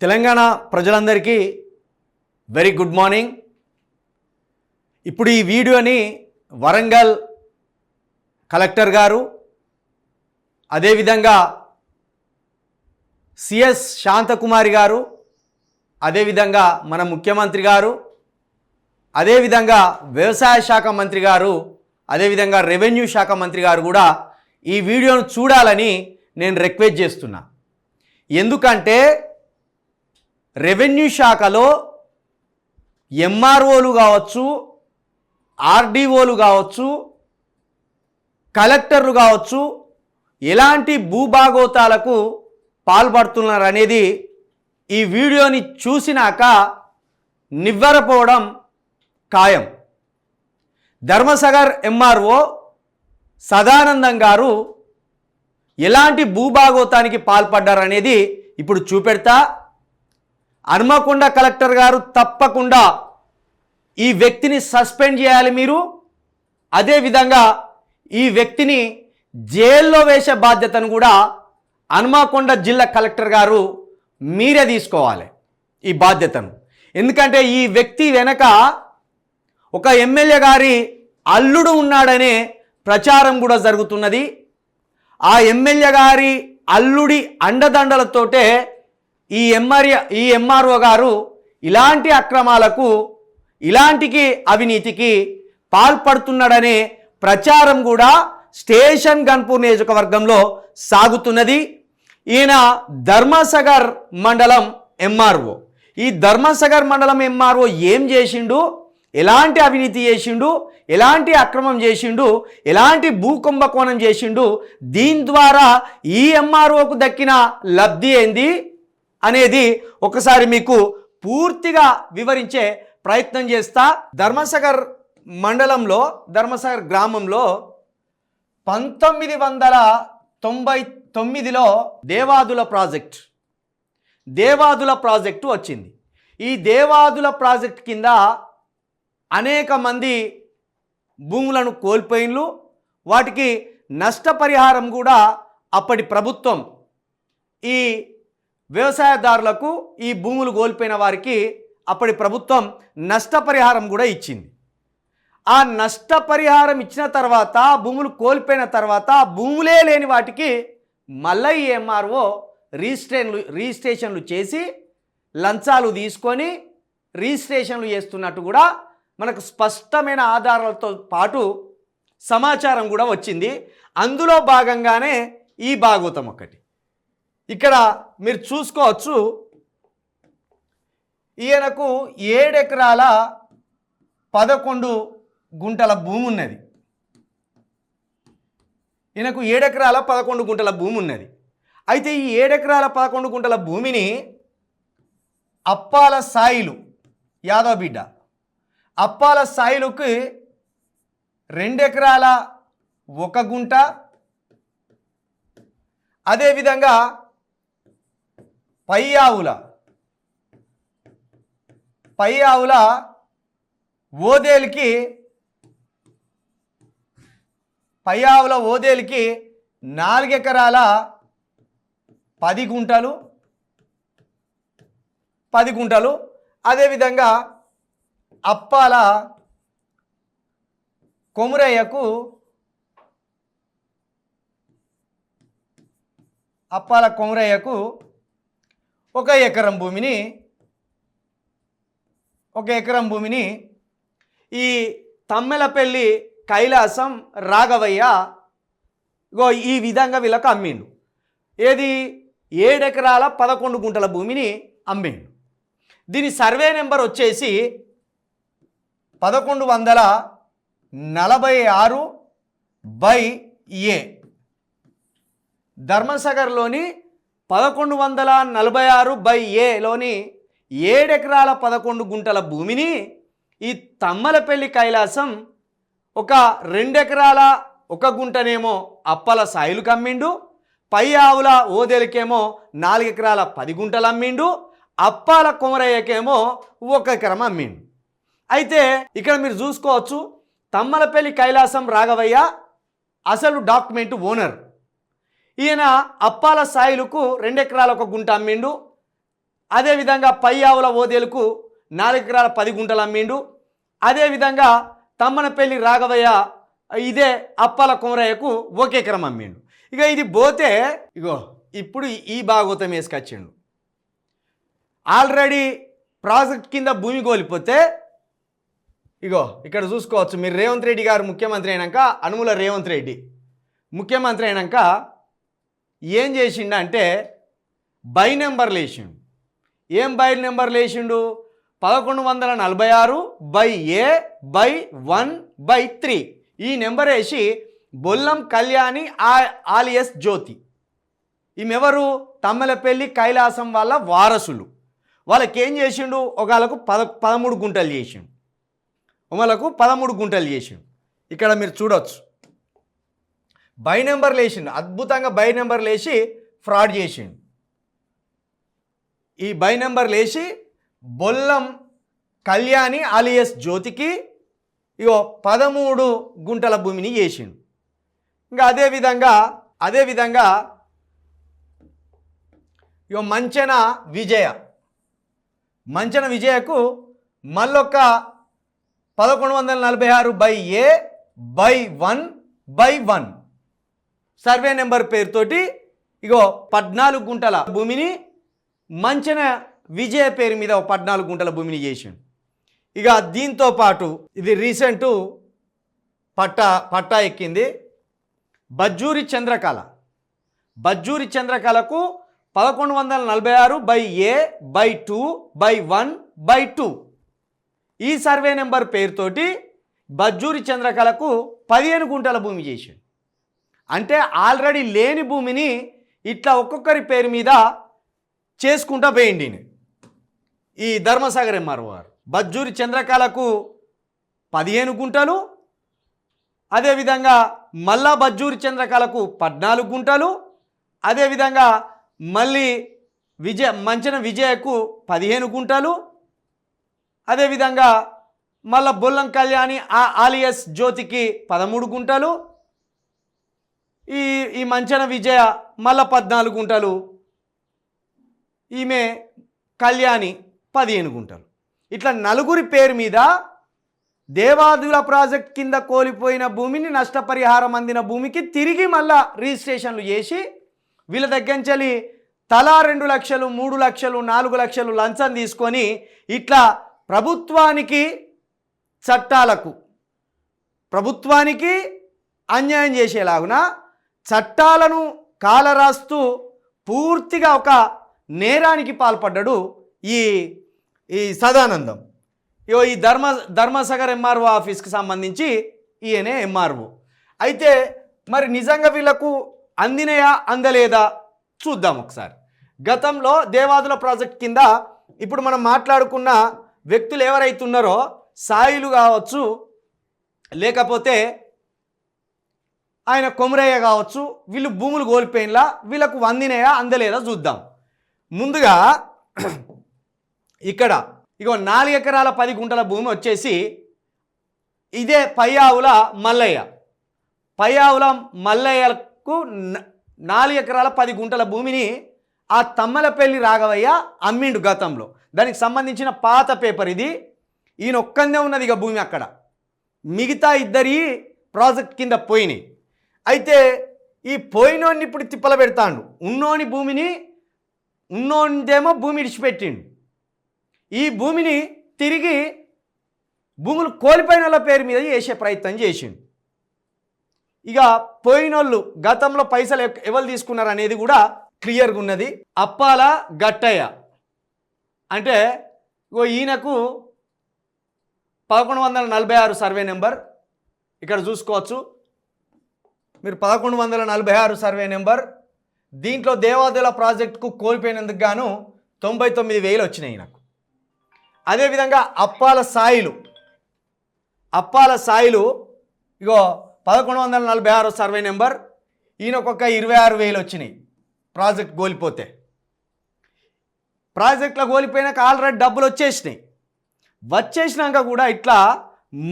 తెలంగాణ ప్రజలందరికీ very good morning ఇప్పుడు ఈ వీడియోని వరంగల్ కలెక్టర్ గారు అదేవిధంగా సిఎస్ శాంతకుమారి గారు అదేవిధంగా మన ముఖ్యమంత్రి గారు అదేవిధంగా వ్యవసాయ శాఖ మంత్రి గారు అదేవిధంగా రెవెన్యూ శాఖ మంత్రి గారు కూడా ఈ వీడియోను చూడాలని నేను రిక్వెస్ట్ చేస్తున్నా. ఎందుకంటే రెవెన్యూ శాఖలో ఎంఆర్ఓలు కావచ్చు ఆర్డీఓలు కావచ్చు కలెక్టర్లు కావచ్చు ఎలాంటి భూభాగోతాలకు పాల్పడుతున్నారనేది ఈ వీడియోని చూసినాక నివ్వరపోవడం ఖాయం. ధర్మసాగర్ ఎంఆర్ఓ సదానందం గారు ఎలాంటి భూభాగోతానికి పాల్పడ్డారనేది ఇప్పుడు చూపెడతా హనుమకొండ కలెక్టర్ గారు తప్పకుండా ఈ వ్యక్తిని సస్పెండ్ చేయాలి మీరు. అదేవిధంగా ఈ వ్యక్తిని జైల్లో వేసే బాధ్యతను కూడా హనుమకొండ జిల్లా కలెక్టర్ గారు మీరే తీసుకోవాలి ఈ బాధ్యతను. ఎందుకంటే ఈ వ్యక్తి వెనక ఒక ఎమ్మెల్యే గారి అల్లుడు ఉన్నాడనే ప్రచారం కూడా జరుగుతున్నది. ఆ ఎమ్మెల్యే గారి అల్లుడి అండదండలతోటే ఈ ఎంఆర్ ఈ ఎంఆర్ఓ గారు ఇలాంటి అక్రమాలకు ఇలాంటికి అవినీతికి పాల్పడుతున్నాడనే ప్రచారం కూడా స్టేషన్ గన్పూర్ నియోజకవర్గంలో సాగుతున్నది. ఈయన ధర్మసగర్ మండలం ఎంఆర్ఓ. ఈ ధర్మసగర్ మండలం ఎంఆర్ఓ ఏం చేసిండు? ఎలాంటి అవినీతి చేసిండు? ఎలాంటి అక్రమం చేసిండు? ఎలాంటి భూకుంభకోణం చేసిండు? దీని ద్వారా ఈ ఎంఆర్ఓకు దక్కిన లబ్ధి ఏంది? అనేది ఒకసారి మీకు పూర్తిగా వివరించే ప్రయత్నం చేస్తా. ధర్మసాగర్ మండలంలో ధర్మసాగర్ గ్రామంలో పంతొమ్మిది వందల తొంభై తొమ్మిదిలో దేవాదుల ప్రాజెక్ట్ దేవాదుల ప్రాజెక్టు వచ్చింది. ఈ దేవాదుల ప్రాజెక్ట్ కింద అనేక మంది భూములను కోల్పోయిన్లు. వాటికి నష్టపరిహారం కూడా అప్పటి ప్రభుత్వం ఈ వ్యవసాయదారులకు ఈ భూములు కోల్పోయిన వారికి అప్పటి ప్రభుత్వం నష్టపరిహారం కూడా ఇచ్చింది. ఆ నష్టపరిహారం ఇచ్చిన తర్వాత భూములు కోల్పోయిన తర్వాత భూములే లేని వాటికి మళ్ళీ ఎంఆర్ఓ రిజిస్ట్రేషన్లు రిజిస్ట్రేషన్లు చేసి లంచాలు తీసుకొని రిజిస్ట్రేషన్లు చేస్తున్నట్టు కూడా మనకు స్పష్టమైన ఆధారాలతో పాటు సమాచారం కూడా వచ్చింది. అందులో భాగంగానే ఈ భాగవతం ఒకటి. ఇక్కడ మీరు చూసుకోవచ్చు ఈయనకు ఏడెకరాల పదకొండు గుంటల భూమి ఉన్నది. ఈయనకు ఏడెకరాల పదకొండు గుంటల భూమి ఉన్నది. అయితే ఈ ఏడెకరాల పదకొండు గుంటల భూమిని అప్పాల సాయిలు యాదవ్ బిడ్డ అప్పాల సాయిలుకి రెండెకరాల ఒక గుంట అదేవిధంగా పై ఆవుల. పై ఆవుల ఓదేలికి పై ఆవుల ఓదేలికి నాలుగెకరాల పది గుంటలు పది గుంటలు. అదేవిధంగా అప్పాల కొమురయ్యకు అప్పాల కొమురయ్యకు ఒక ఎకరం భూమిని ఒక ఎకరం భూమిని ఈ తమ్మెలపల్లి కైలాసం రాఘవయ్య గో ఈ విధంగా వీళ్ళకు అమ్మిండు. ఏది? ఏడెకరాల పదకొండు గుంటల భూమిని అమ్మిండు. దీని సర్వే నెంబర్ వచ్చేసి పదకొండు వందల నలభై ఆరు బై ఏ. ధర్మసాగర్లోని పదకొండు వందల నలభై ఆరు బై ఏలోని ఏడెకరాల పదకొండు గుంటల భూమిని ఈ తమ్మలపల్లి కైలాసం ఒక రెండెకరాల ఒక గుంటనేమో అప్పల సాయిలు కమ్మిండు పై ఆవుల ఓదెలకేమో నాలుగు ఎకరాల పది గుంటలు అమ్మిండు అప్పాల కొమరయ్యకేమో ఒక ఎకరం అమ్మిండు. అయితే ఇక్కడ మీరు చూసుకోవచ్చు తమ్మలపల్లి కైలాసం రాఘవయ్య అసలు డాక్యుమెంట్ ఓనర్. ఈయన అప్పాల సాయిలకు రెండెకరాల ఒక గుంట అమ్మిండు. అదేవిధంగా పై ఆవుల ఓదేలకు నాలుగెకరాల పది గుంటలు అమ్మిండు. అదేవిధంగా తమ్మనపల్లి రాఘవయ్య ఇదే అప్పాల కుమరయ్యకు ఒక ఎకరం అమ్మిండు. ఇక ఇది పోతే ఇగో ఇప్పుడు ఈ భాగవతం వేసుకొచ్చిండు. ఆల్రెడీ ప్రాజెక్ట్ కింద భూమి కోల్పోతే ఇగో ఇక్కడ చూసుకోవచ్చు. మీరు రేవంత్ రెడ్డి గారు ముఖ్యమంత్రి అయినాక అనుముల రేవంత్ రెడ్డి ముఖ్యమంత్రి అయినాక ఏం చేసిండు అంటే బై నెంబర్లు వేసిండు ఏం బై నెంబర్లు వేసిండు పదకొండు వందల నలభై ఆరు by A by one by three. ఈ నెంబర్ వేసి బొల్లం కళ్యాణి ఆ- ఆలియస్ జ్యోతి. ఈమెవరు? తమ్మలపల్లి కైలాసం వాళ్ళ వారసులు. వాళ్ళకి ఏం చేసిండు? ఒకళ్ళకు పద పదమూడు గుంటలు చేసిండు. ఒకళ్ళకు పదమూడు గుంటలు చేసిండు. ఇక్కడ మీరు చూడొచ్చు. బై నెంబర్లు వేసిండు అద్భుతంగా బై నెంబర్లు వేసి ఫ్రాడ్ చేసిండు. ఈ బై నెంబర్లు వేసి బొల్లం కళ్యాణి ఆలియస్ జ్యోతికి ఇగో పదమూడు గుంటల భూమిని చేసిండు. ఇంకా అదేవిధంగా అదేవిధంగా ఇగో మంచన విజయ. మంచన విజయకు మళ్ళొక్క పదకొండు వందల నలభై ఆరు by A by one by one. Survey number పేరుతోటి ఇగో పద్నాలుగు గుంటల భూమిని మంచిన విజయ పేరు మీద పద్నాలుగు గుంటల భూమిని చేసిండు. ఇక దీంతో పాటు ఇది రీసెంటు పట్టా పట్టా ఎక్కింది బజ్జూరి చంద్రకళ. బజ్జూరి చంద్రకళకు పదకొండు వందల నలభై ఆరు by A by two by one by two. ఈ సర్వే నెంబర్ పేరుతోటి బజ్జూరి చంద్రకళకు పదిహేను గుంటల భూమి చేసిండు. అంటే ఆల్రెడీ లేని భూమిని ఇట్లా ఒక్కొక్కరి పేరు మీద చేసుకుంటా పోయింది ఈ ధర్మసాగర్ ఎంఆర్ఓ గారు బజ్జూరి చంద్రకళకు పదిహేను గుంటలు అదేవిధంగా మల్లా బజ్జూరి చంద్రకళకు పద్నాలుగు గుంటలు అదేవిధంగా మళ్ళీ విజయ మంచన విజయకు పదిహేను గుంటలు అదేవిధంగా మళ్ళా బొల్లం కళ్యాణి ఆ ఆలియస్ జ్యోతికి పదమూడు గుంటలు ఈ ఈ మంచన విజయ మళ్ళా పద్నాలుగు గుంటలు ఈమె కళ్యాణి పదిహేను గుంటలు. ఇట్లా నలుగురి పేరు మీద దేవాదుల ప్రాజెక్ట్ కింద కోల్పోయిన భూమిని నష్టపరిహారం అందిన భూమికి తిరిగి మళ్ళా రిజిస్ట్రేషన్లు చేసి వీళ్ళ దగ్గర నుంచి తలా రెండు లక్షలు మూడు లక్షలు నాలుగు లక్షలు లంచం తీసుకొని ఇట్లా ప్రభుత్వానికి చట్టాలకు ప్రభుత్వానికి అన్యాయం చేసేలాగున చట్టాలను కాలరాస్తూ పూర్తిగా ఒక నేరానికి పాల్పడ్డాడు ఈ ఈ సదానందం. ఇగో ఈ ధర్మ ధర్మసాగర్ ఎంఆర్ఓ ఆఫీస్కి సంబంధించి ఈయనే ఎంఆర్ఓ. అయితే మరి నిజంగా వీళ్ళకు అందినయా అందలేదా? చూద్దాం ఒకసారి. గతంలో దేవాదుల ప్రాజెక్ట్ కింద ఇప్పుడు మనం మాట్లాడుకున్న వ్యక్తులు ఎవరైతున్నారో సాయిలు కావచ్చు లేకపోతే ఆయన కొమరయ్య కావచ్చు వీళ్ళు భూములు కోల్పోయినలా వీళ్ళకు వందినయా అందలేదా చూద్దాం. ముందుగా ఇక్కడ ఇగో నాలుగు ఎకరాల పది గుంటల భూమి వచ్చేసి ఇదే పయ్యావుల మల్లయ్య. పయ్యావుల మల్లయ్యకు నాలుగు ఎకరాల పది గుంటల భూమిని ఆ తమ్మలపల్లి రాఘవయ్య అమ్మిండు గతంలో. దానికి సంబంధించిన పాత పేపర్ ఇది. ఈయన ఒక్కందే ఉన్నది ఇక భూమి అక్కడ. మిగతా ఇద్దరి ప్రాజెక్ట్ కింద పోయినాయి. అయితే ఈ పోయినోడిని ఇప్పుడు తిప్పల పెడతాండు ఉన్నోని భూమిని ఉన్నోనిదేమో భూమి ఇడిచిపెట్టిండు ఈ భూమిని తిరిగి భూములు కోల్పోయిన వాళ్ళ పేరు మీద చేసే ప్రయత్నం చేసిండు. ఇక పోయినోళ్ళు గతంలో పైసలు ఎవరు తీసుకున్నారు అనేది కూడా క్లియర్గా ఉన్నది. అప్పాల గట్టయ్య. అంటే ఓ ఈయనకు పదకొండు వందల నలభై ఆరు సర్వే నెంబర్. ఇక్కడ చూసుకోవచ్చు. మీరు పదకొండు వందల నలభై ఆరు సర్వే నెంబర్. దీంట్లో దేవాదుల ప్రాజెక్టుకు కోల్పోయినందుకు గాను తొంభై తొమ్మిది వేలు వచ్చినాయి నాకు. అదేవిధంగా అప్పాల సాయిలు. అప్పాల సాయిలు ఇగో పదకొండు వందల నలభై ఆరు సర్వే నెంబర్ ఈయనకొక ఇరవై ఆరు వేలు వచ్చినాయి ప్రాజెక్ట్ కోల్పోతే. ప్రాజెక్ట్లో కోల్పోయినాక ఆల్రెడీ డబ్బులు వచ్చేసినాయి. వచ్చేసినాక కూడా ఇట్లా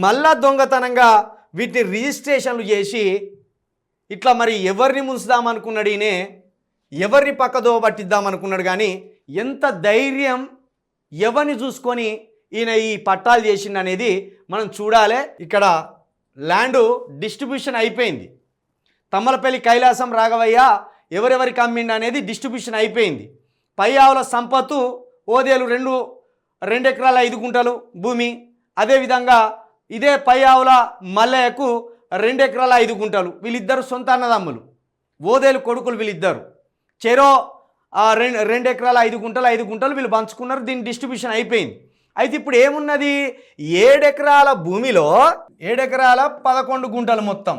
మళ్ళా దొంగతనంగా వీటిని రిజిస్ట్రేషన్లు చేసి ఇట్లా మరి ఎవరిని ముంచుదామనుకున్నాడు ఈయనే? ఎవరిని పక్కదో పట్టిద్దామనుకున్నాడు కానీ ఎంత ధైర్యం ఎవరిని చూసుకొని ఈయన ఈ పట్టాలు చేసింది అనేది మనం చూడాలి. ఇక్కడ ల్యాండ్ డిస్ట్రిబ్యూషన్ అయిపోయింది. తమ్మలపల్లి కైలాసం రాఘవయ్య ఎవరెవరికి అమ్మిండు అనేది డిస్ట్రిబ్యూషన్ అయిపోయింది. పై ఆవుల సంపత్తు ఓదేలు రెండు రెండు ఎకరాల ఐదు గుంటలు భూమి. అదేవిధంగా ఇదే పై ఆవుల మల్లయ్యకు రెండు ఎకరాల ఐదు గుంటలు. వీళ్ళిద్దరు సొంత అన్నదమ్ములు. ఓదేలు కొడుకులు వీళ్ళిద్దరు. చెరో రెండు రెండు ఎకరాల ఐదు గుంటలు ఐదు గుంటలు వీళ్ళు పంచుకున్నారు. దీని డిస్ట్రిబ్యూషన్ అయిపోయింది. అయితే ఇప్పుడు ఏమున్నది? ఏడెకరాల భూమిలో ఏడెకరాల పదకొండు గుంటలు మొత్తం.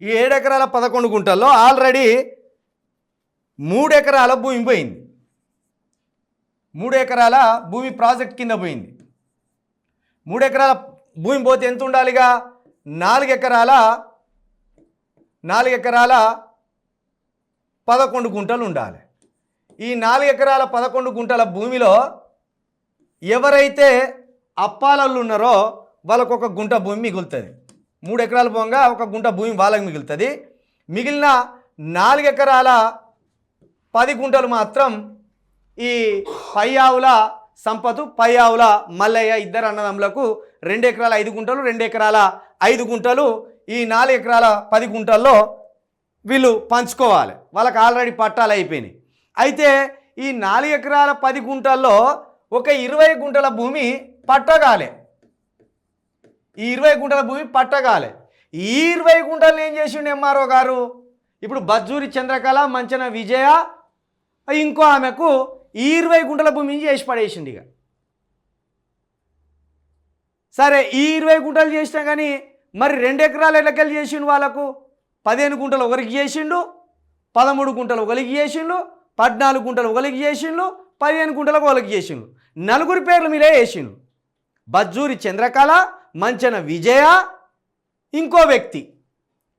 ఈ ఏడెకరాల పదకొండు గుంటల్లో ఆల్రెడీ మూడు ఎకరాల భూమి పోయింది. మూడు ఎకరాల భూమి ప్రాజెక్ట్ కింద పోయింది. మూడు ఎకరాల భూమి పోతే ఎంత ఉండాలిగా? నాలుగు ఎకరాల నాలుగు ఎకరాల పదకొండు గుంటలు ఉండాలి. ఈ నాలుగు ఎకరాల పదకొండు గుంటల భూమిలో ఎవరైతే అప్పాలలు ఉన్నారో వాళ్ళకు ఒక గుంట భూమి మిగులుతుంది. మూడు ఎకరాల పోగా ఒక గుంట భూమి వాళ్ళకి మిగులుతుంది. మిగిలిన నాలుగు ఎకరాల పది గుంటలు మాత్రం ఈ పై ఆవుల సంపతు పై ఆవుల మల్లయ్య ఇద్దరు అన్నదమ్ములకు రెండు ఎకరాల ఐదు గుంటలు రెండు ఎకరాల ఐదు గుంటలు ఈ నాలుగు ఎకరాల పది గుంటల్లో వీళ్ళు పంచుకోవాలి. వాళ్ళకి ఆల్రెడీ పట్టాలు అయిపోయినాయి. అయితే ఈ నాలుగు ఎకరాల పది గుంటల్లో ఒక ఇరవై గుంటల భూమి పట్టగాలే. ఈ ఇరవై గుంటల భూమి పట్టగాలే. ఈ ఇరవై గుంటలు ఏం చేసిండు ఎంఆర్ఓ గారు? ఇప్పుడు బజ్జూరి చంద్రకళ మంచన విజయ ఇంకో ఆమెకు ఈ ఇరవై గుంటల భూమిని చేసి పడేసిండు ఇక. సరే ఈ ఇరవై గుంటలు చేసినా కానీ మరి రెండు ఎకరాలు ఎట్లకెళ్ళి చేసిండు వాళ్ళకు? పదిహేను గుంటలు ఒకరికి చేసిండు పదమూడు గుంటలు ఒకరికి చేసిండు పద్నాలుగు గుంటలు ఒకరికి చేసిండు పదిహేను గుంటలకు ఒకరికి చేసిండు. నలుగురి పేర్లు మీరే వేసిండు బజ్జూరి చంద్రకళ మంచన విజయ ఇంకో వ్యక్తి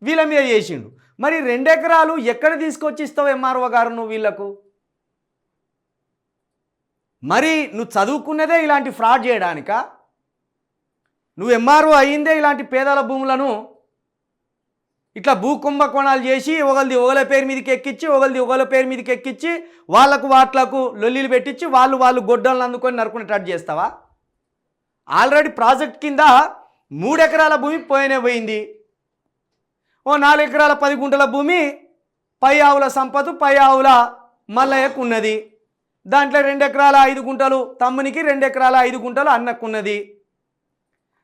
వీళ్ళ మీద చేసిండు. మరి రెండు ఎకరాలు ఎక్కడ తీసుకొచ్చి ఇస్తావు ఎంఆర్ఓ గారు నువ్వు వీళ్ళకు? మరి నువ్వు చదువుకున్నదే ఇలాంటి ఫ్రాడ్ చేయడానికా? నువ్వు ఎంఆర్ఓ అయ్యిందే ఇలాంటి పేదల భూములను ఇట్లా భూ కుంభకోణాలు చేసి ఒకరిది ఒకల పేరు మీదకి ఎక్కించి ఒకరిది ఒకల పేరు మీదకి ఎక్కించి వాళ్ళకు వాట్లకు లొల్లిలు పెట్టించి వాళ్ళు వాళ్ళు గొడ్డలను అందుకొని నరుకునేటట్టు చేస్తావా? ఆల్రెడీ ప్రాజెక్ట్ కింద మూడు ఎకరాల భూమి పోయినే పోయింది. ఓ నాలుగు ఎకరాల పది గుంటల భూమి పై ఆవుల సంపద పై ఆవుల మల్లయ్యకు ఉన్నది. దాంట్లో రెండు ఎకరాల ఐదు గుంటలు తమ్మునికి రెండు ఎకరాల ఐదు గుంటలు అన్నకున్నది.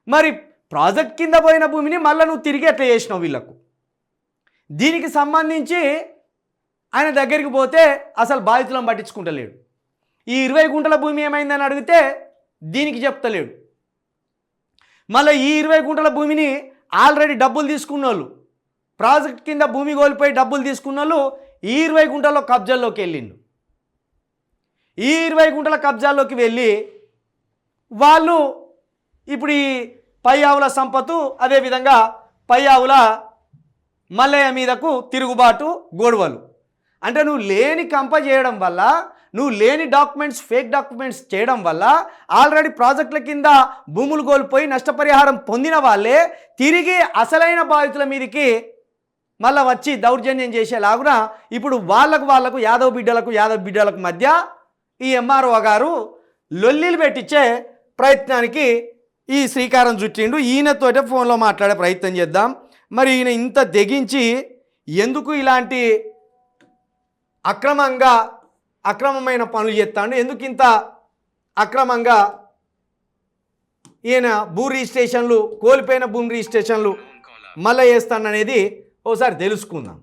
మరి ప్రాజెక్ట్ కింద పోయిన భూమిని మళ్ళీ నువ్వు తిరిగి ఎట్లా చేసినావు వీళ్ళకు? దీనికి సంబంధించి ఆయన దగ్గరికి పోతే అసలు బాధితులను పట్టించుకుంటలేడు. ఈ ఇరవై గుంటల భూమి ఏమైందని అడిగితే దీనికి చెప్తలేడు. మళ్ళీ ఈ ఇరవై గుంటల భూమిని ఆల్రెడీ డబ్బులు తీసుకున్న వాళ్ళు ప్రాజెక్ట్ కింద భూమి కోల్పోయి డబ్బులు తీసుకున్న వాళ్ళు ఈ ఇరవై గుంటల్లో కబ్జాల్లోకి వెళ్ళిండు ఈ ఇరవై గుంటల కబ్జాల్లోకి వెళ్ళి వాళ్ళు ఇప్పుడు ఈ పై ఆవుల సంపత్తు అదేవిధంగా పై ఆవుల మల్లయ్య మీదకు తిరుగుబాటు గొడవలు. అంటే నువ్వు లేని కంప చేయడం వల్ల నువ్వు లేని డాక్యుమెంట్స్ ఫేక్ డాక్యుమెంట్స్ చేయడం వల్ల ఆల్రెడీ ప్రాజెక్టుల కింద భూములు కోల్పోయి నష్టపరిహారం పొందిన వాళ్ళే తిరిగి అసలైన బాధితుల మీదకి మళ్ళీ వచ్చి దౌర్జన్యం చేసేలాగున ఇప్పుడు వాళ్ళకు వాళ్ళకు యాదవ్ బిడ్డలకు యాదవ్ బిడ్డలకు మధ్య ఈ ఎంఆర్ఓ గారు లొల్లిలు పెట్టించే ప్రయత్నానికి ఈ శ్రీకారం చుట్టిండు. ఈయనతోటే ఫోన్లో మాట్లాడే ప్రయత్నం చేద్దాం. మరి ఈయన ఇంత తెగించి ఎందుకు ఇలాంటి అక్రమంగా అక్రమమైన పనులు చేస్తాడు? ఎందుకు ఇంత అక్రమంగా ఈయన భూ రిజిస్ట్రేషన్లు కోల్పోయిన భూమి రిజిస్ట్రేషన్లు మళ్ళీ చేస్తాడనేది ఒకసారి తెలుసుకుందాం.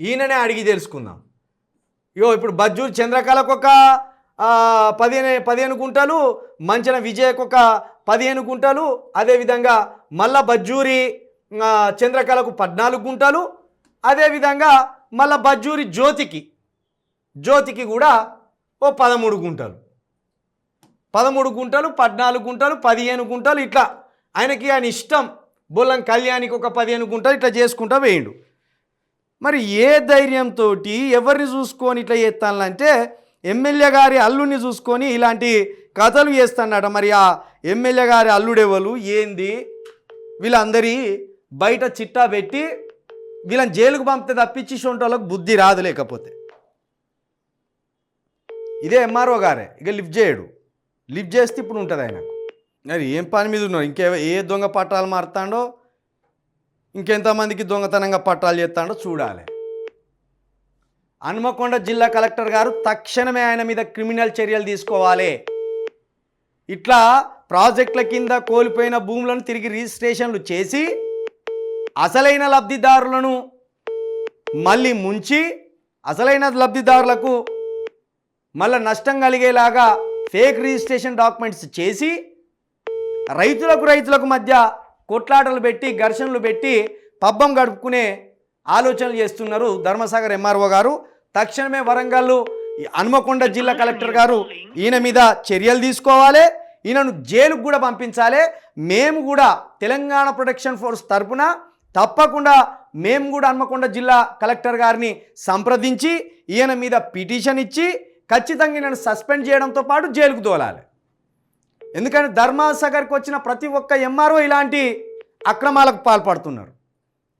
ఈయననే అడిగి తెలుసుకుందాం. ఇగో ఇప్పుడు బజ్జు చంద్రకళకు ఒక పదిహేను పదిహేను గుంటలు మంచన విజయకు ఒక పదిహేను గుంటలు అదేవిధంగా మళ్ళ బజ్జూరి చంద్రకళకు పద్నాలుగు గుంటలు అదేవిధంగా మళ్ళా బజ్జూరి జ్యోతికి జ్యోతికి కూడా ఓ పదమూడు గుంటలు. పదమూడు గుంటలు పద్నాలుగు గుంటలు పదిహేను గుంటలు ఇట్లా ఆయనకి ఆయన ఇష్టం. బొల్లం కళ్యాణికి ఒక పదిహేను గుంటలు ఇట్లా చేసుకుంటా వేయండు. మరి ఏ ధైర్యంతో ఎవరిని చూసుకొని ఇట్లా చేస్తానంటే ఎమ్మెల్యే గారి అల్లుడిని చూసుకొని ఇలాంటి కథలు చేస్తాడట మరి ఆ ఎమ్మెల్యే గారి అల్లుడెవలు ఏంది? వీళ్ళందరి బయట చిట్టా పెట్టి వీళ్ళని జైలుకు పంపితే తప్పించి వాళ్ళకి బుద్ధి రాదు లేకపోతే. ఇదే ఎంఆర్ఓ గారే. ఇక లిఫ్ట్ చేయడు. లిఫ్ట్ చేస్తే ఇప్పుడు ఉంటుంది ఆయనకు. మరి ఏం పని మీద ఉన్నారు ఇంకే ఏ దొంగ పట్టాలు మారుతాడో? ఇంకెంతమందికి దొంగతనంగా పట్టాలు చేస్తాడో చూడాలి. హనుమకొండ జిల్లా కలెక్టర్ గారు తక్షణమే ఆయన మీద క్రిమినల్ చర్యలు తీసుకోవాలి. ఇట్లా ప్రాజెక్టుల కింద కోల్పోయిన భూములను తిరిగి రిజిస్ట్రేషన్లు చేసి అసలైన లబ్ధిదారులను మళ్ళీ ముంచి అసలైన లబ్ధిదారులకు మళ్ళీ నష్టం కలిగేలాగా ఫేక్ రిజిస్ట్రేషన్ డాక్యుమెంట్స్ చేసి రైతులకు రైతులకు మధ్య కొట్లాటలు పెట్టి ఘర్షణలు పెట్టి పబ్బం గడుపుకునే ఆలోచనలు చేస్తున్నారు ధర్మసాగర్ ఎంఆర్ఓ గారు. తక్షణమే వరంగల్ ఈ హనుమకొండ జిల్లా కలెక్టర్ గారు ఈయన మీద చర్యలు తీసుకోవాలి. ఈయనను జైలుకు కూడా పంపించాలి. మేము కూడా తెలంగాణ ప్రొటెక్షన్ ఫోర్స్ తరపున తప్పకుండా మేము కూడా హన్మకొండ జిల్లా కలెక్టర్ గారిని సంప్రదించి ఈయన మీద పిటిషన్ ఇచ్చి ఖచ్చితంగా ఈయనను సస్పెండ్ చేయడంతో పాటు జైలుకు తోలాలి. ఎందుకంటే ధర్మాసగర్కి వచ్చిన ప్రతి ఒక్క ఎంఆర్ఓ ఇలాంటి అక్రమాలకు పాల్పడుతున్నారు.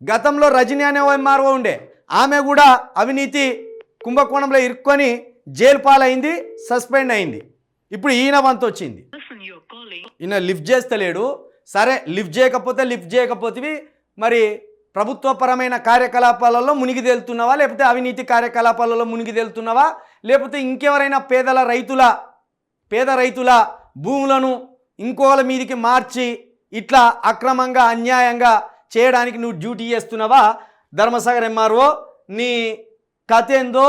గతంలో రజనీ అనే ఓ ఎంఆర్ఓ ఉండే. ఆమె కూడా అవినీతి కుంభకోణంలో ఇరుక్కొని జైలు పాలైంది సస్పెండ్ అయింది. ఇప్పుడు ఈయన వంతు వచ్చింది. ఈయన లిఫ్ట్ చేస్తలేడు. సరే లిఫ్ట్ చేయకపోతే లిఫ్ట్ చేయకపోతే మరి ప్రభుత్వపరమైన కార్యకలాపాలలో మునిగి తేలుతున్నావా? లేకపోతే అవినీతి కార్యకలాపాలలో మునిగి తేలుతున్నావా? లేకపోతే ఇంకెవరైనా పేదల రైతుల పేద రైతుల భూములను ఇంకోల మీదికి మార్చి ఇట్లా అక్రమంగా అన్యాయంగా చేయడానికి నువ్వు డ్యూటీ చేస్తున్నావా? ధర్మసాగర్ ఎంఆర్ఓ నీ కథ ఏందో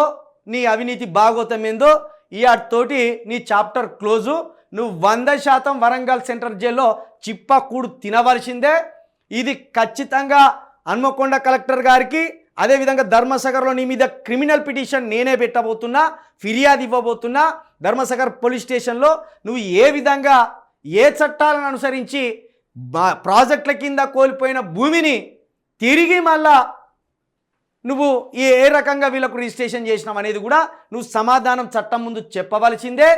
నీ అవినీతి భాగోతం ఏందో ఈ తోటి నీ చాప్టర్ క్లోజు. నువ్వు వంద శాతం వరంగల్ సెంట్రల్ జైల్లో చిప్పకూడు తినవలసిందే. ఇది ఖచ్చితంగా హన్మకొండ కలెక్టర్ గారికి అదేవిధంగా ధర్మసగర్లో నీ మీద క్రిమినల్ పిటిషన్ నేనే పెట్టబోతున్నా ఫిర్యాదు ఇవ్వబోతున్నా ధర్మసగర్ పోలీస్ స్టేషన్లో నువ్వు ఏ విధంగా ఏ చట్టాలను అనుసరించి బా- ప్రాజెక్టుల కింద కోల్పోయిన భూమిని తిరిగి మళ్ళా నువ్వు ఏ ఏ రకంగా వీళ్ళకు రిజిస్ట్రేషన్ చేసినావు అనేది కూడా నువ్వు సమాధానం చట్టం ముందు చెప్పవలసిందే.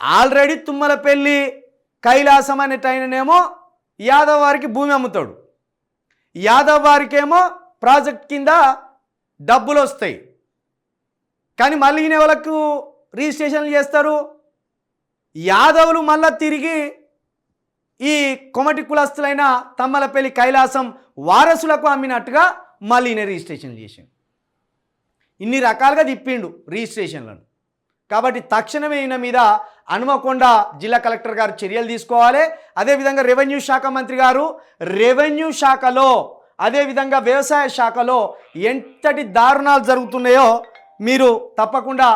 ఆల్రెడీ తుమ్మలపల్లి కైలాసం అనేటైననేమో యాదవ్ వారికి భూమి అమ్ముతాడు. యాదవ్ వారికేమో ప్రాజెక్ట్ కింద డబ్బులు వస్తాయి. కానీ మళ్ళీ వాళ్ళకు రిజిస్ట్రేషన్లు చేస్తారు? యాదవులు మళ్ళా తిరిగి ఈ కొమటి కులస్తులైన తమ్మలపల్లి కైలాసం వారసులకు అమ్మినట్టుగా మళ్ళీ ఈయన రిజిస్ట్రేషన్ చేసిండు. ఇన్ని రకాలుగా తిప్పిండు రిజిస్ట్రేషన్లను. కాబట్టి తక్షణమే ఈయన మీద హనుమకొండ జిల్లా కలెక్టర్ గారు చర్యలు తీసుకోవాలి. అదేవిధంగా రెవెన్యూ శాఖ మంత్రి గారు రెవెన్యూ శాఖలో అదేవిధంగా వ్యవసాయ శాఖలో ఎంతటి దారుణాలు జరుగుతున్నాయో మీరు తప్పకుండా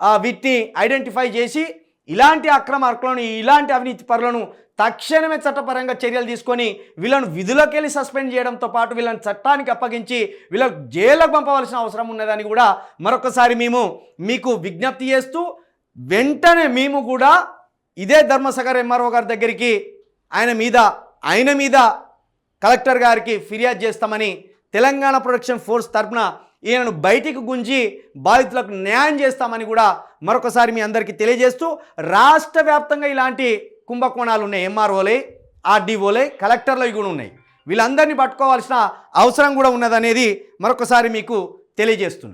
ఆ, వీటిని ఐడెంటిఫై చేసి ఇలాంటి అక్రమార్కులను ఇలాంటి అవినీతి పరులను తక్షణమే చట్టపరంగా చర్యలు తీసుకొని వీళ్ళను విధులకు వెళ్ళి సస్పెండ్ చేయడంతో పాటు వీళ్ళని చట్టానికి అప్పగించి వీళ్ళకు జైలుకు పంపవలసిన అవసరం ఉన్నదని కూడా మరొకసారి మేము మీకు విజ్ఞప్తి చేస్తూ వెంటనే మేము కూడా ఇదే ధర్మసాగర్ ఎంఆర్ఓ గారి దగ్గరికి ఆయన మీద ఆయన మీద కలెక్టర్ గారికి ఫిర్యాదు చేస్తామని తెలంగాణ ప్రొడక్షన్ ఫోర్స్ తరఫున ఈయనను బయటికి గుంజి బాధితులకు న్యాయం చేస్తామని కూడా మరొకసారి మీ అందరికీ తెలియజేస్తూ రాష్ట్ర వ్యాప్తంగా ఇలాంటి కుంభకోణాలు ఉన్నాయి. ఎంఆర్ఓలే ఆర్డీఓలే కలెక్టర్లు కూడా ఉన్నాయి. వీళ్ళందరినీ పట్టుకోవాల్సిన అవసరం కూడా ఉన్నదనేది మరొకసారి మీకు తెలియజేస్తున్నా.